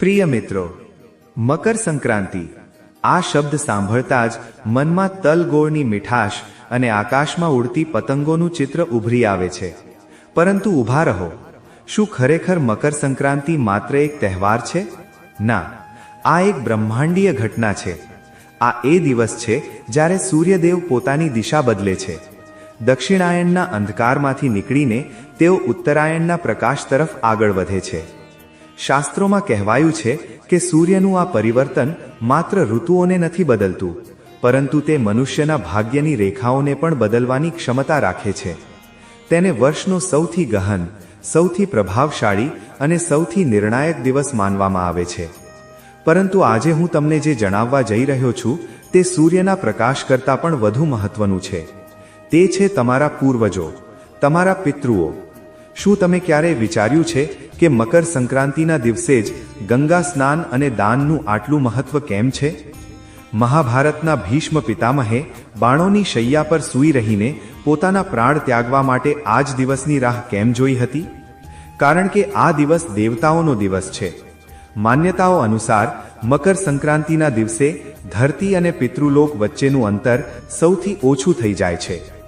પ્રિય મિત્રો, મકર સંક્રાંતિ. આ શબ્દ સાંભળતા જ મનમાં તલગોળની મીઠાશ અને આકાશમાં ઉડતી પતંગોનું ચિત્ર ઉભરી આવે છે. પરંતુ ઊભા રહો. શું ખરેખર મકર સંક્રાંતિ માત્ર એક તહેવાર છે? ના, આ એક બ્રહ્માંડીય ઘટના છે. આ એ દિવસ છે જ્યારે સૂર્યદેવ પોતાની દિશા બદલે છે. દક્ષિણાયણના અંધકારમાંથી નીકળીને તેઓ ઉત્તરાયણના પ્રકાશ તરફ આગળ વધે છે. શાસ્ત્રોમાં કહેવાયું છે કે સૂર્યનું આ પરિવર્તન માત્ર ઋતુઓને નથી બદલતું, પરંતુ તે મનુષ્યના ભાગ્યની રેખાઓને પણ બદલવાની ક્ષમતા રાખે છે. તેને વર્ષનો સૌથી ગહન, સૌથી પ્રભાવશાળી અને સૌથી નિર્ણાયક દિવસ માનવામાં આવે છે. પરંતુ આજે હું તમને જે જણાવવા જઈ રહ્યો છું, તે સૂર્યના પ્રકાશ કરતાં પણ વધુ મહત્વનું છે. તે છે તમારા પૂર્વજો, તમારા પિતૃઓ શું તમે ક્યારેય વિચાર્યું છે કે મકર સંક્રાંતિના દિવસે જ ગંગા સ્નાન અને દાનનું આટલું મહત્વ કેમ છે? મહાભારતના ભીષ્મ પિતામહે બાણોની શૈયા પર સૂઈ રહીને પોતાના પ્રાણ ત્યાગવા માટે આ જ દિવસની રાહ કેમ જોઈ હતી? કારણ કે આ દિવસ દેવતાઓનો દિવસ છે. માન્યતાઓ અનુસાર મકર સંક્રાંતિના દિવસે ધરતી અને પિતૃલોક વચ્ચેનું અંતર સૌથી ઓછું થઈ જાય છે.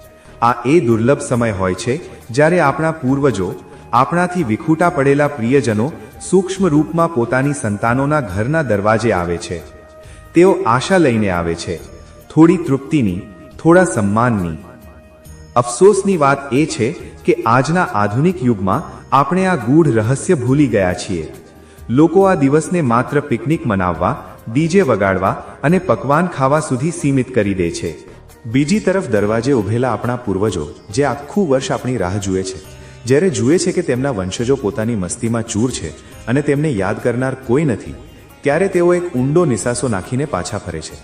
આ એ દુર્લભ સમય હોય છે જ્યારે આપણા પૂર્વજો, આપણાથી વિખૂટા પડેલા પ્રિયજનો સૂક્ષ્મ રૂપમાં પોતાની સંતાનોના ઘરના દરવાજે આવે છે. તેઓ આશા લઈને આવે છે. થોડી તૃપ્તિની, થોડા સન્માનની. અફસોસની વાત એ છે કે આજના આધુનિક યુગમાં આપણે આ ગૂઢ રહસ્ય ભૂલી ગયા છીએ. લોકો આ દિવસને માત્ર પિકનિક મનાવવા, ડીજે વગાડવા અને પકવાન ખાવા સુધી સીમિત કરી દે છે. બીજી તરફ દરવાજે ઉભેલા આપણા પૂર્વજો, જે આખું વર્ષ આપણી રાહ જુએ છે. જ્યારે જુએ છે કે તેમના વંશજો પોતાની મસ્તીમાં ચૂર છે અને તેમને યાદ કરનાર કોઈ નથી, ત્યારે તેઓ એક ઊંડો નિસાસો નાખીને પાછા ફરે છે.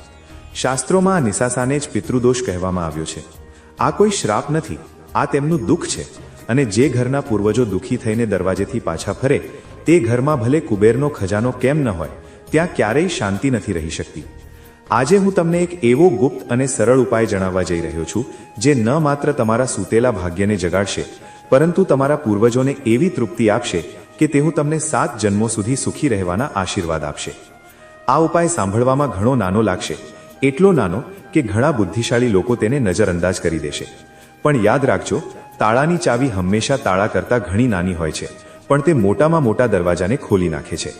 શાસ્ત્રોમાં આ નિસાસાને જ પિતૃદોષ કહેવામાં આવ્યો છે. આ કોઈ શ્રાપ નથી, આ તેમનું દુઃખ છે અને જે ઘરના પૂર્વજો દુઃખી થઈને દરવાજેથી પાછા ફરે, તે ઘરમાં ભલે કુબેરનો ખજાનો કેમ ન હોય, ત્યાં ક્યારેય શાંતિ નથી રહી શકતી. આજે હું તમને એક એવો ગુપ્ત અને સરળ ઉપાય જણાવવા જઈ રહ્યો છું, જે ન માત્ર તમારા સૂતેલા ભાગ્યને જગાડશે, પરંતુ તમારા પૂર્વજોને એવી તૃપ્તિ આપશે કે તેઓ તમને સાત જન્મો સુધી સુખી રહેવાના આશીર્વાદ આપશે. આ ઉપાય સાંભળવામાં ઘણો નાનો લાગશે, એટલો નાનો કે ઘણા બુદ્ધિશાળી લોકો તેને નજરઅંદાજ કરી દેશે. પણ યાદ રાખજો, તાળાની ચાવી હંમેશા તાળા કરતાં ઘણી નાની હોય છે, પણ તે મોટામાં મોટા દરવાજાને ખોલી નાખે છે.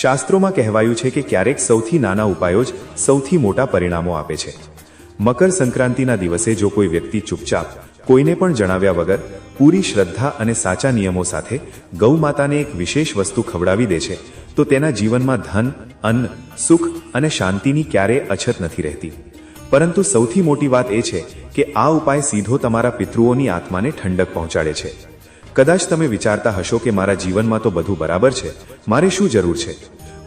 શાસ્ત્રોમાં કહેવાયું છે કે ક્યારેક સૌથી નાના ઉપાયો જ સૌથી મોટા પરિણામો આપે છે. મકર સંક્રાંતિના દિવસે જો કોઈ વ્યક્તિ ચૂપચાપ કોઈને પણ જણાવ્યા વગર પૂરી શ્રદ્ધા અને સાચા નિયમો સાથે ગૌ માતાને એક વિશેષ વસ્તુ ખવડાવી દે છે, તો તેના જીવનમાં ધન, અન્ન, સુખ અને શાંતિની ક્યારેય અછત નથી રહેતી. પરંતુ સૌથી મોટી વાત એ છે કે આ ઉપાય સીધો તમારા પિતૃઓની આત્માને ઠંડક પહોંચાડે છે. કદાચ તમે વિચારતા હશો કે મારા જીવનમાં તો બધું બરાબર છે, મારે શું જરૂર છે?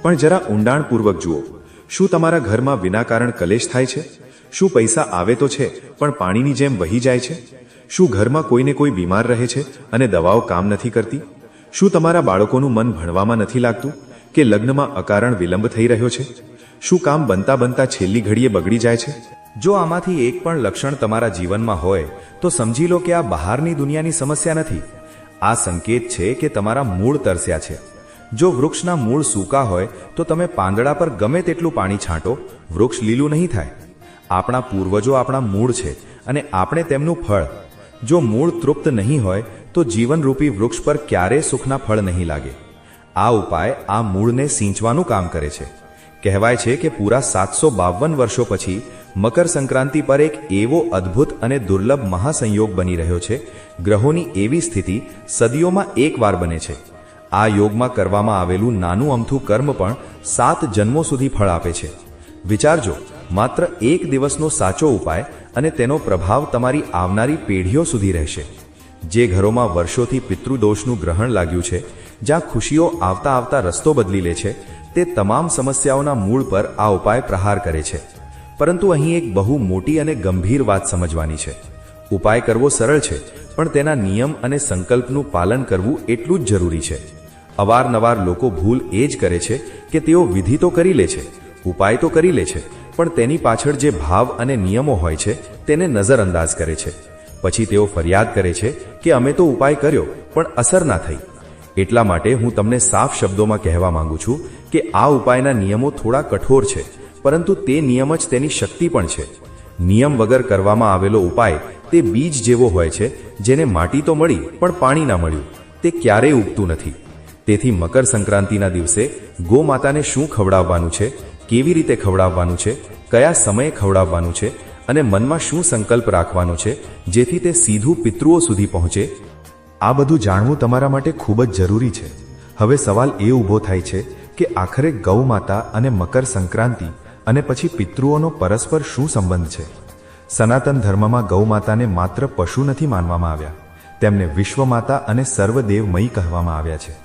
પણ જરા ઊંડાણપૂર્વક જુઓ, શું તમારા ઘરમાં વિના કારણ કલેશ થાય છે? શું પૈસા આવે તો છે, પણ પાણીની જેમ વહી જાય છે? શું ઘરમાં કોઈને કોઈ બીમાર રહે છે અને દવાઓ કામ નથી કરતી? શું તમારા બાળકોનું મન ભણવામાં નથી લાગતું કે લગ્નમાં અકારણ વિલંબ થઈ રહ્યો છે? શું કામ બનતા બનતા છેલ્લી ઘડીએ બગડી જાય છે? જો આમાંથી એક પણ લક્ષણ તમારા જીવનમાં હોય, તો સમજી લો કે આ બહારની દુનિયાની સમસ્યા નથી. આ સંકેત છે કે તમારા મૂળ તરસ્યા છે. જો વૃક્ષના મૂળ સૂકા હોય, તો તમે પાંદડા પર ગમે તેટલું પાણી છાંટો, વૃક્ષ લીલું નહીં થાય. આપણા પૂર્વજો આપણા મૂળ છે અને આપણે તેમનું ફળ. જો મૂળ તૃપ્ત નહીં હોય, તો જીવનરૂપી વૃક્ષ પર ક્યારેય સુખના ફળ નહીં લાગે. આ ઉપાય આ મૂળને સિંચવાનું કામ કરે છે. કહેવાય છે કે પૂરા સાતસો બાવન વર્ષો પછી મકર સંક્રાંતિ પર એક એવો અદ્ભુત અને દુર્લભ મહાસંયોગ બની રહ્યો છે, ગ્રહોની એવી સ્થિતિ સદીઓમાં એકવાર બને છે. આ યોગમાં કરવામાં આવેલું નાનું અમથું કર્મ પણ સાત જન્મો સુધી ફળ આપે છે. વિચારજો માત્ર એક દિવસનો સાચો ઉપાય અને તેનો પ્રભાવ તમારી આવનારી પેઢીઓ સુધી રહેશે. જે ઘરોમાં વર્ષોથી પિતૃદોષનું ગ્રહણ લાગ્યું છે, જ્યાં ખુશીઓ આવતા આવતા રસ્તો બદલી લે છે તે તમામ સમસ્યાઓના મૂળ પર આ ઉપાય પ્રહાર કરે છે. પરંતુ અહીં એક બહુ મોટી અને ગંભીર વાત સમજવાની છે. ઉપાય કરવો સરળ છે, પણ તેના નિયમ અને સંકલ્પનું પાલન કરવું એટલું જ જરૂરી છે. અવારનવાર લોકો ભૂલ એ જ કરે છે કે તેઓ વિધિ તો કરી લે છે, ઉપાય તો કરી લે છે, પણ તેની પાછળ જે ભાવ અને નિયમો હોય છે, તેને નજરઅંદાજ કરે છે. પછી તેઓ ફરિયાદ કરે છે કે અમે તો ઉપાય કર્યો, પણ અસર ના થઈ. એટલા માટે હું તમને સાફ શબ્દોમાં કહેવા માંગુ છું કે આ ઉપાયના નિયમો થોડા કઠોર છે, પરંતુ તે નિયમ જ તેની શક્તિ પણ છે. નિયમ વગર કરવામાં આવેલો ઉપાય તે બીજ જેવો હોય છે, જેને માટી તો મળી, પણ પાણી ના મળ્યું. તે ક્યારેય ઉગતું નથી. તેથી મકર સંક્રાંતિના દિવસે ગોમાતાને શું ખવડાવવાનું છે, કેવી રીતે ખવડાવવાનું છે, કયા સમયે ખવડાવવાનું છે, અને મનમાં શું સંકલ્પ રાખવાનો છે, જેથી તે સીધું પિતૃઓ સુધી પહોંચે આ બધું જાણવું તમારા માટે ખૂબ જ જરૂરી છે. હવે સવાલ એ ઊભો થાય છે કે આખરે ગૌ માતા અને મકર સંક્રાંતિ અને પછી પિતૃઓનો પરસ્પર શું સંબંધ છે? સનાતન ધર્મમાં ગૌ માતાને માત્ર પશુ નથી માનવામાં આવ્યા. તેમને વિશ્વમાતા અને સર્વદેવમયી કહેવામાં આવ્યા છે.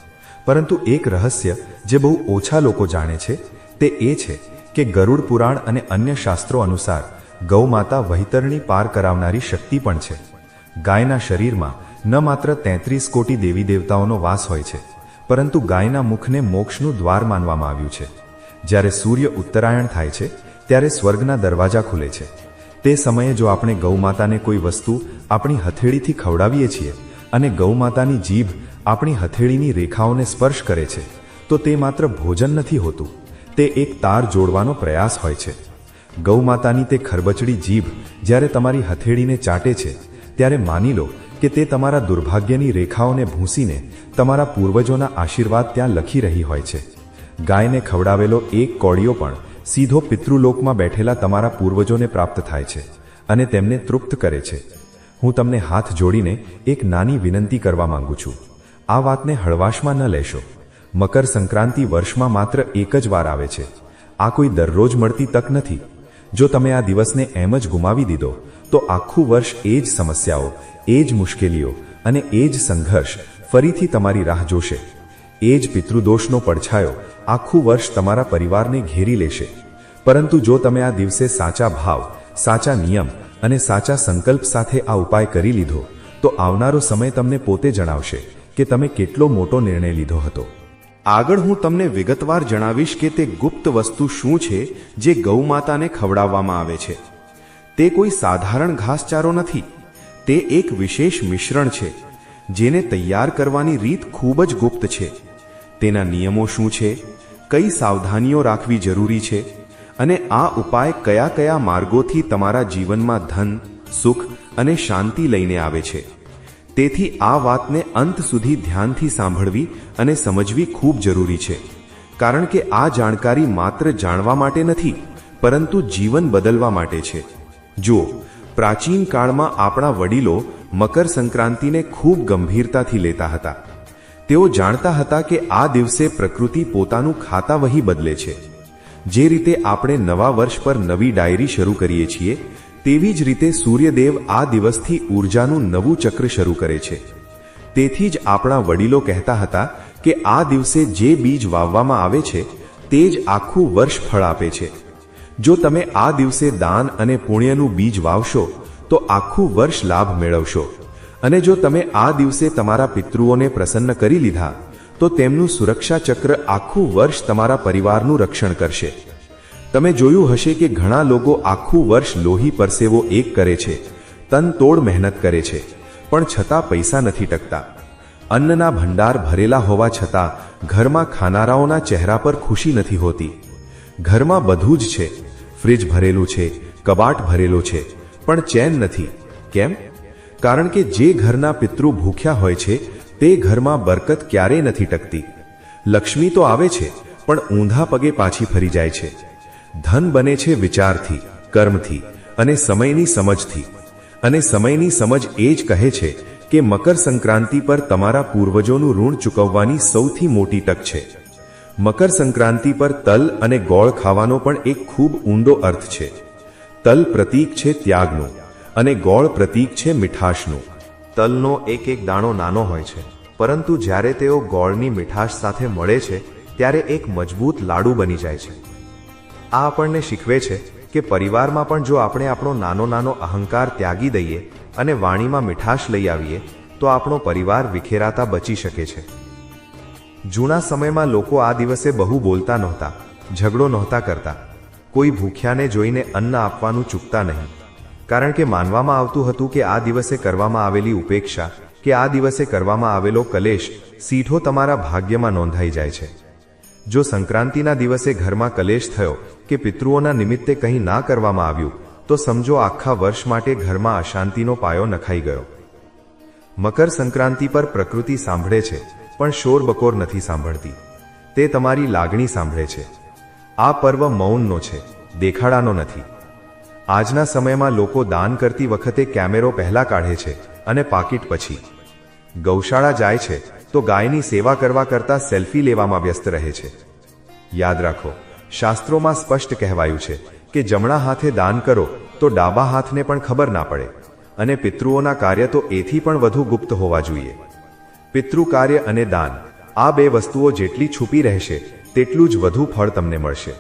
પરંતુ એક રહસ્ય જે બહુ ઓછા લોકો જાણે છે તે એ છે કે ગરુડ પુરાણ અને અન્ય શાસ્ત્રો અનુસાર ગૌ માતા વહિતરણી પાર કરાવનારી શક્તિ પણ છે. ગાયના શરીરમાં ન માત્ર તેત્રીસ કોટી દેવી દેવતાઓનો વાસ હોય છે, પરંતુ ગાયના મુખને મોક્ષનું દ્વાર માનવામાં આવ્યું છે. જ્યારે સૂર્ય ઉત્તરાયણ થાય છે, ત્યારે સ્વર્ગના દરવાજા ખુલે છે. તે સમયે જો આપણે ગૌમાતાને કોઈ વસ્તુ આપણી હથેળીથી ખવડાવીએ છીએ અને ગૌમાતાની જીભ આપણી હથેળીની રેખાઓને સ્પર્શ કરે છે, તો તે માત્ર ભોજન નથી હોતું, તે એક તાર જોડવાનો પ્રયાસ હોય છે. ગૌમાતાની તે ખરબચડી જીભ જ્યારે તમારી હથેળીને ચાટે છે, ત્યારે માની લો કે તે તમારા દુર્ભાગ્યની રેખાઓને ભૂંસીને તમારા પૂર્વજોના આશીર્વાદ ત્યાં લખી રહી હોય છે. ગાયને ખવડાવેલો એક કોળિયો પણ સીધો પિતૃલોકમાં બેઠેલા તમારા પૂર્વજોને પ્રાપ્ત થાય છે અને તેમને તૃપ્ત કરે છે. હું તમને હાથ જોડીને એક નાની વિનંતી કરવા માંગુ છું. આ વાતને હળવાશમાં ન લેશો. મકર સંક્રાંતિ વર્ષમાં માત્ર એક જ વાર આવે છે. આ કોઈ દરરોજ મળતી તક નથી. જો તમે આ દિવસને એમ જ ગુમાવી દીધો તો આખું વર્ષ એ જ સમસ્યાઓ, એ જ મુશ્કેલીઓ અને એ જ સંઘર્ષ ફરીથી તમારી રાહ જોશે. એ જ પિતૃદોષનો પડછાયો આખું વર્ષ તમારા પરિવારને ઘેરી લેશે. પરંતુ જો તમે આ દિવસે સાચા ભાવ, સાચા નિયમ અને સાચા સંકલ્પ સાથે આ ઉપાય કરી લીધો, તો આવનારો સમય તમને પોતે જણાવશે કે તમે કેટલો મોટો નિર્ણય લીધો હતો. આગળ હું તમને વિગતવાર જણાવીશ કે તે ગુપ્ત વસ્તુ શું છે જે ગૌમાતાને ખવડાવવામાં આવે છે. તે કોઈ સાધારણ ઘાસચારો નથી. તે એક વિશેષ મિશ્રણ છે, જેને તૈયાર કરવાની રીત ખૂબ જ ગુપ્ત છે. તેના નિયમો શું છે? કઈ સાવધાનીઓ રાખવી જરૂરી છે? અને આ ઉપાય કયા કયા માર્ગોથી તમારા જીવનમાં ધન, સુખ અને શાંતિ લઈને આવે છે? તેથી આ વાતને અંત સુધી ધ્યાનથી સાંભળવી અને સમજવી ખૂબ જરૂરી છે. કારણ કે આ જાણકારી માત્ર જાણવા માટે નથી, પરંતુ જીવન બદલવા માટે છે. જુઓ, પ્રાચીન કાળમાં આપણા વડીલો મકર સંક્રાંતિને ખૂબ ગંભીરતાથી લેતા હતા. તેઓ જાણતા હતા કે આ દિવસે પ્રકૃતિ પોતાનું ખાતા વહી બદલે છે. જે રીતે આપણે નવા વર્ષ પર નવી ડાયરી શરૂ કરીએ છીએ, તેવી જ રીતે સૂર્યદેવ આ દિવસથી ઉર્જાનું નવું ચક્ર શરૂ કરે છે. તેથી જ આપણા વડીલો કહેતા હતા કે આ દિવસે જે બીજ વાવવામાં આવે છે, તે જ આખું વર્ષ ફળ આપે છે. જો તમે આ દિવસે દાન અને પુણ્યનું બીજ વાવશો, તો આખું વર્ષ લાભ મેળવશો. અને જો તમે આ દિવસે તમારા પિતૃઓને પ્રસન્ન કરી લીધા, તો તેમનું સુરક્ષા ચક્ર આખું વર્ષ તમારા પરિવારનું રક્ષણ કરશે. તમે જોયું હશે કે ઘણા લોકો આખું વર્ષ લોહી પરસેવો એક કરે છે, તન તોડ મહેનત કરે છે, પણ છતાં પૈસા નથી ટકતા. અન્નના ભંડાર ભરેલા હોવા છતાં ઘરમાં ખાનારાઓના ચહેરા પર ખુશી નથી હોતી. ઘરમાં બધું જ છે ફ્રિજ ભરેલું છે, કબાટ ભરેલો છે, પણ ચેન નથી. કેમ? કારણ કે જે ઘરના પિતૃ ભૂખ્યા હોય છે, તે ઘરમાં બરકત ક્યારેય નથી ટકતી. લક્ષ્મી તો આવે છે, પણ ઊંધા પગે પાછી ફરી જાય છે. ધન બને છે વિચારથી, કર્મથી, અને સમયની સમજથી. અને સમયની સમજ એ જ કહે છે કે મકર સંક્રાંતિ પર તમારા પૂર્વજોનું ઋણ ચૂકવવાની સૌથી મોટી તક છે. મકર સંક્રાંતિ પર તલ અને ગોળ ખાવાનો પણ એક ખૂબ ઊંડો અર્થ છે. તલ પ્રતીક છે ત્યાગનું અને ગોળ પ્રતીક છે મીઠાશનું. તલનો એક એક દાણો નાનો હોય છે, પરંતુ જ્યારે તેઓ ગોળની મીઠાશ સાથે મળે છે, ત્યારે એક મજબૂત લાડુ બની જાય છે. આ આપણને શીખવે છે કે પરિવારમાં પણ જો આપણે આપણો નાનો નાનો અહંકાર ત્યાગી દઈએ અને વાણીમાં મીઠાશ લઈ આવીએ, તો આપણો પરિવાર વિખેરાતા બચી શકે છે. જૂના સમયમાં લોકો આ દિવસે બહુ બોલતા નહોતા, ઝઘડો નહોતા કરતા. કોઈ ભૂખ્યાને જોઈને અન્ન આપવાનું ચૂકતા નહીં. કારણ કે માનવામાં આવતું હતું કે આ દિવસે કરવામાં આવેલી ઉપેક્ષા, કે આ દિવસે કરવામાં આવેલો કલેશ, સીઠો તમારા ભાગ્યમાં નોંધાઈ જાય છે. જો સંક્રાંતિના દિવસે ઘરમાં કલેશ થયો, કે પિતૃઓના નિમિત્તે કંઈ ના કરવામાં આવ્યું, તો સમજો આખા વર્ષ માટે ઘરમાં અશાંતિનો પાયો નખાઈ ગયો. મકર સંક્રાંતિ પર પ્રકૃતિ સાંભળે છે. પણ શોર બકોર નથી સાંભળતી. તે તમારી લાગણી સાંભળે છે. આ પર્વ મૌનનો છે, દેખાડાનો નથી. આજના સમયમાં લોકો દાન કરતી વખતે કેમેરો પહેલા કાઢે છે અને પાકીટ પછી. ગૌશાળા જાય છે તો ગાયની સેવા કરવા કરતાં સેલ્ફી લેવામાં વ્યસ્ત રહે છે. યાદ રાખો, શાસ્ત્રોમાં સ્પષ્ટ કહેવાયું છે કે જમણા હાથે દાન કરો તો ડાબા હાથને પણ ખબર ના પડે અને પિતૃઓના કાર્ય તો એથી પણ વધુ ગુપ્ત હોવા જોઈએ. પિતૃ કાર્ય અને દાન. આ બે વસ્તુઓ જેટલી છુપી રહેશે, તેટલું જ વધુ ફળ તમને મળશે.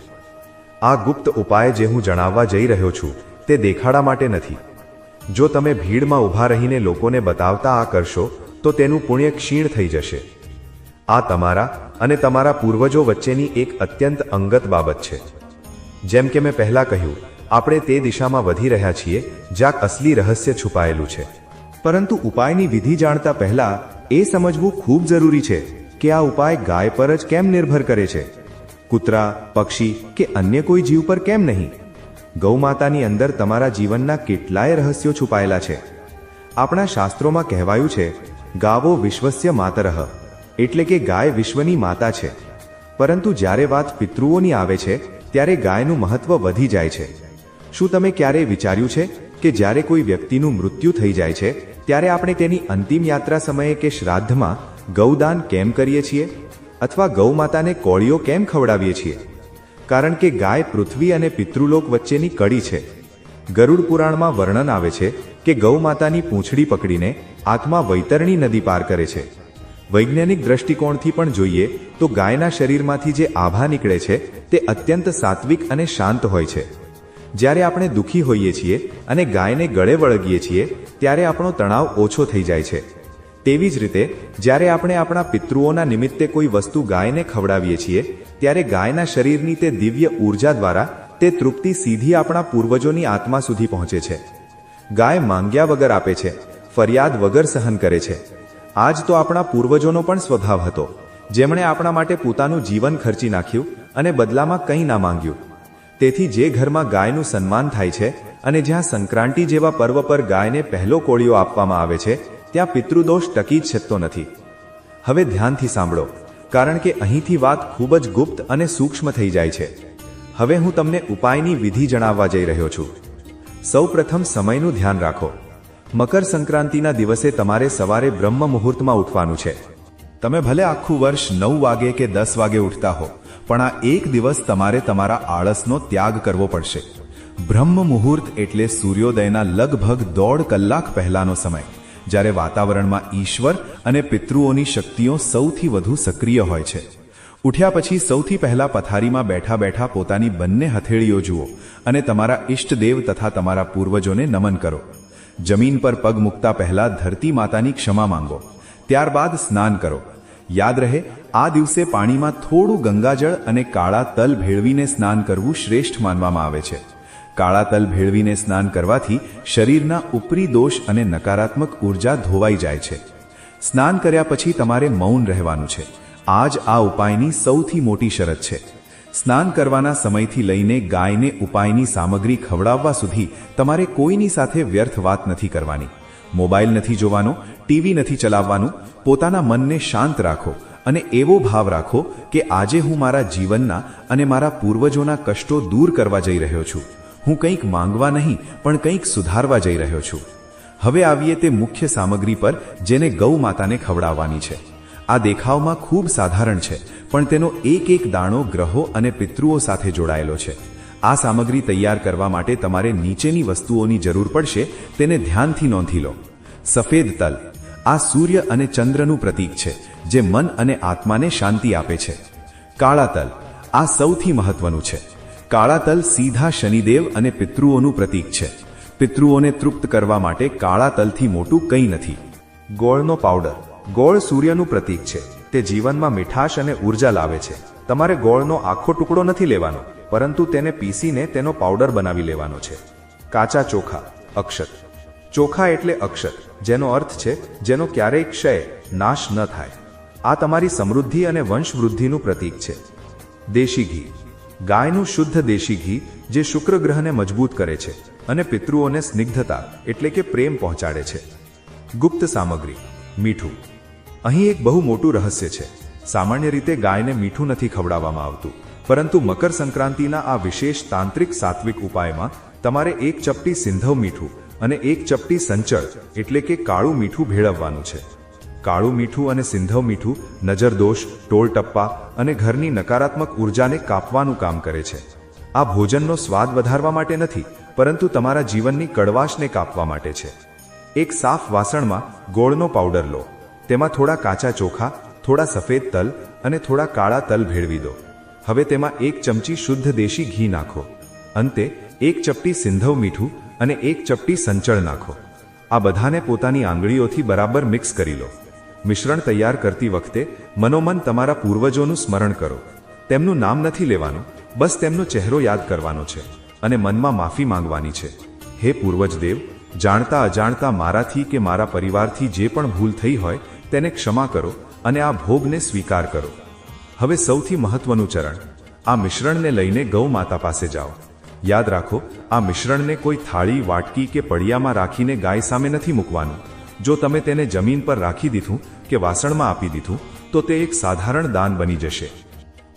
આ ગુપ્ત ઉપાય જે હું જણાવવા જઈ રહ્યો છું, તે દેખાડા માટે નથી. જો તમે ભીડમાં ઊભા રહીને લોકોને બતાવતા આ કરશો, તો તેનું પુણ્ય ક્ષીણ થઈ જશે. આ તમારા અને તમારા પૂર્વજો વચ્ચેની એક અત્યંત અંગત બાબત છે. જેમ કે મેં પહેલા કહ્યું, આપણે તે દિશામાં વધી રહ્યા છીએ, જ્યાં અસલી રહસ્ય છુપાયેલું છે. પરંતુ ઉપાયની વિધિ જાણતા પહેલા એ સમજવું ખૂબ જરૂરી છે કે આ ઉપાય ગાય પર જ કેમ નિર્ભર કરે છે? કૂતરા, પક્ષી કે અન્ય કોઈ જીવ પર કેમ નહીં? ગૌમાતાની અંદર તમારા જીવનના કેટલાય રહસ્યો છુપાયેલા છે. આપણા શાસ્ત્રોમાં કહેવાયું છે, ગાવો વિશ્વસ્ય માતરહ એટલે કે ગાય વિશ્વની માતા છે. પરંતુ જ્યારે વાત પિતૃઓની આવે છે, ત્યારે ગાયનું મહત્વ વધી જાય છે. શું તમે ક્યારેય વિચાર્યું છે કે જ્યારે કોઈ વ્યક્તિનું મૃત્યુ થઈ જાય છે ત્યારે આપણે તેની અંતિમ યાત્રા સમયે કે શ્રાદ્ધમાં ગૌદાન કેમ કરીએ છીએ? અથવા ગૌ માતાને કોળીઓ કેમ ખવડાવીએ છીએ? કારણ કે ગાય પૃથ્વી અને પિતૃલોક વચ્ચેની કડી છે. ગરુડ પુરાણમાં વર્ણન આવે છે કે ગૌ માતાની પૂંછડી પકડીને આત્મા વૈતરણી નદી પાર કરે છે. વૈજ્ઞાનિક દ્રષ્ટિકોણથી પણ જોઈએ તો ગાયના શરીરમાંથી જે આભા નીકળે છે તે અત્યંત સાત્વિક અને શાંત હોય છે. જ્યારે આપણે દુઃખી હોઈએ છીએ અને ગાયને ગળે વળગીએ છીએ ત્યારે આપણો તણાવ ઓછો થઈ જાય છે. તેવી જ રીતે, જ્યારે આપણે આપણા પિતૃઓના નિમિત્તે કોઈ વસ્તુ ગાયને ખવડાવીએ છીએ, ત્યારે ગાયના શરીરની તે દિવ્ય ઊર્જા દ્વારા તે તૃપ્તિ સીધી આપણા પૂર્વજોની આત્મા સુધી પહોંચે છે. ગાય માંગ્યા વગર આપે છે, ફરિયાદ વગર સહન કરે છે. આજ તો આપણા પૂર્વજોનો પણ સ્વભાવ હતો, જેમણે આપણા માટે પોતાનું જીવન ખર્ચી નાખ્યું અને બદલામાં કંઈ ના માંગ્યું. તેથી જે ઘરમાં ગાયનું સન્માન થાય છે અને જ્યાં સંક્રાંતિ જેવા પર્વ પર ગાયને પહેલો કોળીઓ આપવામાં આવે છે, ત્યાં પિતૃદોષ ટકી જ શકતો નથી. હવે ધ્યાનથી સાંભળો, કારણ કે અહીંથી વાત ખૂબ જ ગુપ્ત અને સૂક્ષ્મ થઈ જાય છે. હવે હું તમને ઉપાયની વિધિ જણાવવા જઈ રહ્યો છું. સૌપ્રથમ સમયનું ધ્યાન રાખો. મકર સંક્રાંતિના દિવસે તમારે સવારે બ્રહ્મ મુહૂર્તમાં ઉઠવાનું છે. તમે ભલે આખું વર્ષ નવ વાગે કે દસ વાગે ઉઠતા હો, પણ આ એક દિવસ તમારે તમારા આળસનો ત્યાગ કરવો પડશે. બ્રહ્મ મુહૂર્ત એટલે સૂર્યોદયના લગભગ દોઢ કલાક પહેલાનો સમય, જ્યારે વાતાવરણમાં ઈશ્વર અને પિતૃઓની શક્તિઓ સૌથી વધુ સક્રિય હોય છે. ઉઠ્યા પછી સૌથી પહેલા પથારીમાં બેઠા બેઠા પોતાની બંને હથેળીઓ જુઓ અને તમારા ઇષ્ટદેવ તથા તમારા પૂર્વજોને નમન કરો. જમીન પર પગ મૂકતા પહેલા ધરતી માતાની ક્ષમા માંગો. ત્યારબાદ સ્નાન કરો. યાદ રહે, આ દિવસે પાણીમાં થોડું ગંગાજળ અને કાળા તલ ભેળવીને સ્નાન કરવું શ્રેષ્ઠ માનવામાં આવે છે. કાળા તલ ભેળવીને સ્નાન કરવાથી શરીરના ઉપરી દોષ અને નકારાત્મક ઊર્જા ધોવાઈ જાય છે. સ્નાન કર્યા પછી તમારે મૌન રહેવાનું છે. આ જ આ ઉપાયની સૌથી મોટી શરત છે. સ્નાન કરવાના સમયથી લઈને ગાયને ઉપાયની સામગ્રી ખવડાવવા સુધી તમારે કોઈની સાથે વ્યર્થ વાત નથી કરવાની. મોબાઈલ નથી જોવાનો, ટીવી નથી ચલાવવાનું, પોતાના મનને શાંત રાખો અને એવો ભાવ રાખો કે આજે હું મારા જીવનના અને મારા પૂર્વજોના કષ્ટો દૂર કરવા જઈ રહ્યો છું. હું કંઈક માંગવા નહીં, પણ કંઈક સુધારવા જઈ રહ્યો છું. હવે આવીએ તે મુખ્ય સામગ્રી પર, જેને ગૌ માતાને ખવડાવવાની છે. આ દેખાવમાં ખૂબ સાધારણ છે, પણ તેનો એક એક દાણો ગ્રહો અને પિતૃઓ સાથે જોડાયેલો છે. આ સામગ્રી તૈયાર કરવા માટે તમારે નીચેની વસ્તુઓની જરૂર પડશે, તેને ધ્યાનથી નોંધી લો. સફેદ તલ. આ સૂર્ય અને ચંદ્રનું પ્રતીક છે, જે મન અને આત્માને શાંતિ આપે છે. કાળા તલ. આ સૌથી મહત્વનું છે. કાળા તલ સીધા શનિદેવ અને પિતૃઓનું પ્રતીક છે. પિતૃઓને તૃપ્ત કરવા માટે કાળા તલથી મોટું કંઈ નથી. ગોળનો પાવડર. ગોળ સૂર્યનું પ્રતીક છે. તે જીવનમાં મીઠાશ અને ઊર્જા લાવે છે. તમારે ગોળનો આખો ટુકડો નથી લેવાનો, પરંતુ તેને પીસીને તેનો પાવડર બનાવી લેવાનો છે. કાચા ચોખા. અક્ષત. ચોખા એટલે અક્ષત, જેનો અર્થ છે, જેનો ક્યારેય ક્ષય, નાશ ન થાય. આ તમારી સમૃદ્ધિ અને વંશવૃદ્ધિનું પ્રતીક છે. દેશી ઘી. ગાયનું શુદ્ધ દેશી ઘી જે શુક્ર ગ્રહને મજબૂત કરે છે અને પિતૃઓને સ્નિગ્ધતા એટલે કે પ્રેમ પહોંચાડે છે. ગુપ્ત સામગ્રી, મીઠું. અહીં એક બહુ મોટું રહસ્ય છે. સામાન્ય રીતે ગાયને મીઠું નથી ખવડાવવામાં આવતું, પરંતુ મકર સંક્રાંતિના આ વિશેષ તાંત્રિક સાત્વિક ઉપાયમાં તમારે એક ચપટી સિંધવ મીઠું અને એક ચપટી સંચળ એટલે કે કાળું મીઠું ભેળવવાનું છે. કાળું મીઠું અને સિંધવ મીઠું, નજરદોષ ટોળ ટપ્પા અને ઘરની નકારાત્મક ઉર્જાને કાપવાનું કામ કરે છે. આ ભોજનનો સ્વાદ વધારવા માટે નથી, પરંતુ તમારા જીવનની કડવાશને કાપવા માટે છે. એક સાફ વાસણમાં ગોળનો પાવડર લો. તેમાં થોડા કાચા ચોખા, થોડા સફેદ તલ અને થોડા કાળા તલ ભેળવી દો. હવે તેમાં એક ચમચી શુદ્ધ દેશી ઘી નાખો. અંતે એક ચપટી સિંધવ મીઠું અને એક ચપટી સંચળ નાખો. આ બધાને પોતાની આંગળીઓથી બરાબર મિક્સ કરી લો. મિશ્રણ તૈયાર કરતી વખતે મનોમન તમારા પૂર્વજોનું સ્મરણ કરો. તેમનું નામ નથી લેવાનું, બસ તેમનો ચહેરો યાદ કરવાનો છે અને મનમાં માફી માંગવાની છે. હે પૂર્વજ દેવ જાણતા અજાણતા મારાથી કે મારા પરિવારથી જે પણ ભૂલ થઈ હોય તેને ક્ષમા કરો અને આ ભોગને સ્વીકાર કરો. હવે સૌથી મહત્વનું ચરણ, આ મિશ્રણને લઈને ગૌ માતા પાસે જાઓ. યાદ રાખો, આ મિશ્રણને કોઈ થાળી, વાટકી કે પડિયામાં રાખીને ગાય સામે નથી મૂકવાનું. જો તમે તેને જમીન પર રાખી દીધું કે વાસણમાં આપી દીધું, તો તે એક સાધારણ દાન બની જશે.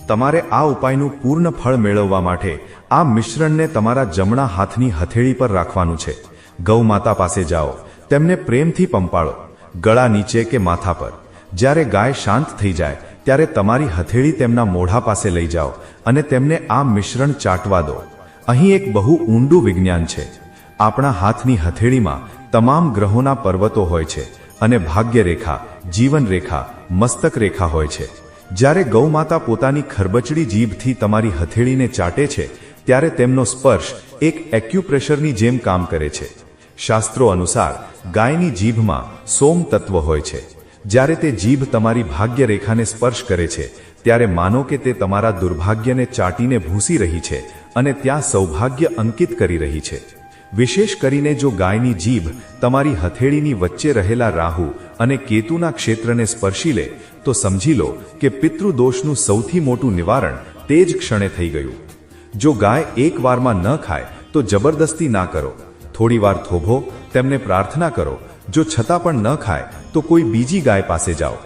તમારે આ ઉપાયનું પૂર્ણ ફળ મેળવવા માટે આ મિશ્રણને તમારા જમણા હાથની હથેળી પર રાખવાનું છે. ગૌ માતા પાસે જાઓ, તેમને પ્રેમથી પંપાળો, ગળા નીચે કે માથા પર. જ્યારે ગાય શાંત થઈ જાય, ત્યારે તમારી હથેળી તેમના મોઢા પાસે લઈ જાઓ અને તેમને આ મિશ્રણ ચાટવા દો. અહીં એક બહુ ઊંડું વિજ્ઞાન છે. આપણા હાથની હથેળીમાં તમામ ગ્રહોના પર્વતો હોય છે અને ભાગ્યરેખા, જીવનરેખા જીવન મસ્તક રેખા હોય છે. જ્યારે ગૌમાતા પોતાની ખરબચડી જીભથી તમારી હથેળીને ચાટે છે, ત્યારે તેમનો સ્પર્શ એક એક્યુપ્રેશરની જેમ કામ કરે છે. શાસ્ત્રો અનુસાર, ગાયની જીભમાં સોમ તત્વ હોય છે. જ્યારે તે જીભ તમારી ભાગ્યરેખાને સ્પર્શ કરે છે, ત્યારે માનો કે તે તમારા દુર્ભાગ્યને ચાટીને ભૂંસી રહી છે અને ત્યાં સૌભાગ્ય અંકિત કરી રહી છે. વિશેષ કરીને જો ગાયની જીભ તમારી હથેળીની વચ્ચે રહેલા રાહુ અને કેતુના ક્ષેત્રને સ્પર્શી લે, તો સમજી લો કે પિતૃદોષનું સૌથી મોટું નિવારણ તે જ ક્ષણે થઈ ગયું. જો ગાય એક વારમાં ન ખાય, તો જબરદસ્તી ના કરો. થોડી વાર થોભો, તેમને પ્રાર્થના કરો. જો છતાં પણ ન ખાય, તો કોઈ બીજી ગાય પાસે જાઓ.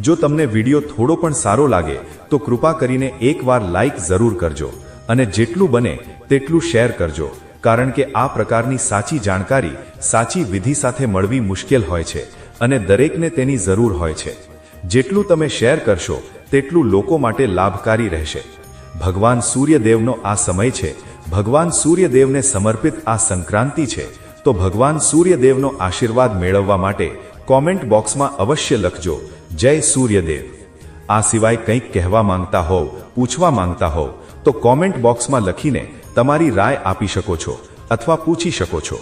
જો તમને વીડિયો થોડો પણ સારો લાગે, તો કૃપા કરીને એકવાર લાઈક જરૂર કરજો અને જેટલું બને, તેટલું શેર કરજો. કારણ કે આ પ્રકારની સાચી જાણકારી, સાચી વિધિ સાથે મળવી મુશ્કેલ હોય છે અને દરેકને તેની જરૂર હોય છે. જેટલું તમે શેર કરશો, તેટલું લોકો માટે લાભકારી રહેશે. ભગવાન સૂર્યદેવનો આ સમય છે. ભગવાન સૂર્યદેવને સમર્પિત આ સંક્રાંતિ છે. તો ભગવાન સૂર્યદેવનો આશીર્વાદ મેળવવા માટે કોમેન્ટ બોક્સમાં અવશ્ય લખજો. જય સૂર્યદેવ. આ સિવાય કંઈક કહેવા માંગતા હોવ, પૂછવા માંગતા હોવ, તો કોમેન્ટ બોક્સમાં લખીને તમારી રાય આપી શકો છો અથવા પૂછી શકો છો.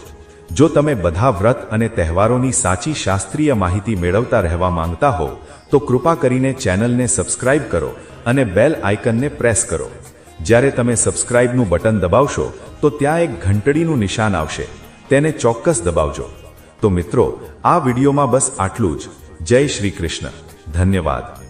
જો તમે બધા વ્રત અને તહેવારોની સાચી શાસ્ત્રીય માહિતી મેળવતા રહેવા માંગતા હો, તો કૃપા કરીને ચેનલને સબસ્ક્રાઇબ કરો અને બેલ આઇકનને પ્રેસ કરો. જ્યારે તમે સબસ્ક્રાઇબનું બટન દબાવશો, તો ત્યાં એક ઘંટડીનું નિશાન આવશે. તેને ચોક્કસ દબાવજો. તો મિત્રો, આ વિડીયોમાં બસ આટલું જ. જય શ્રી કૃષ્ણ. ધન્યવાદ.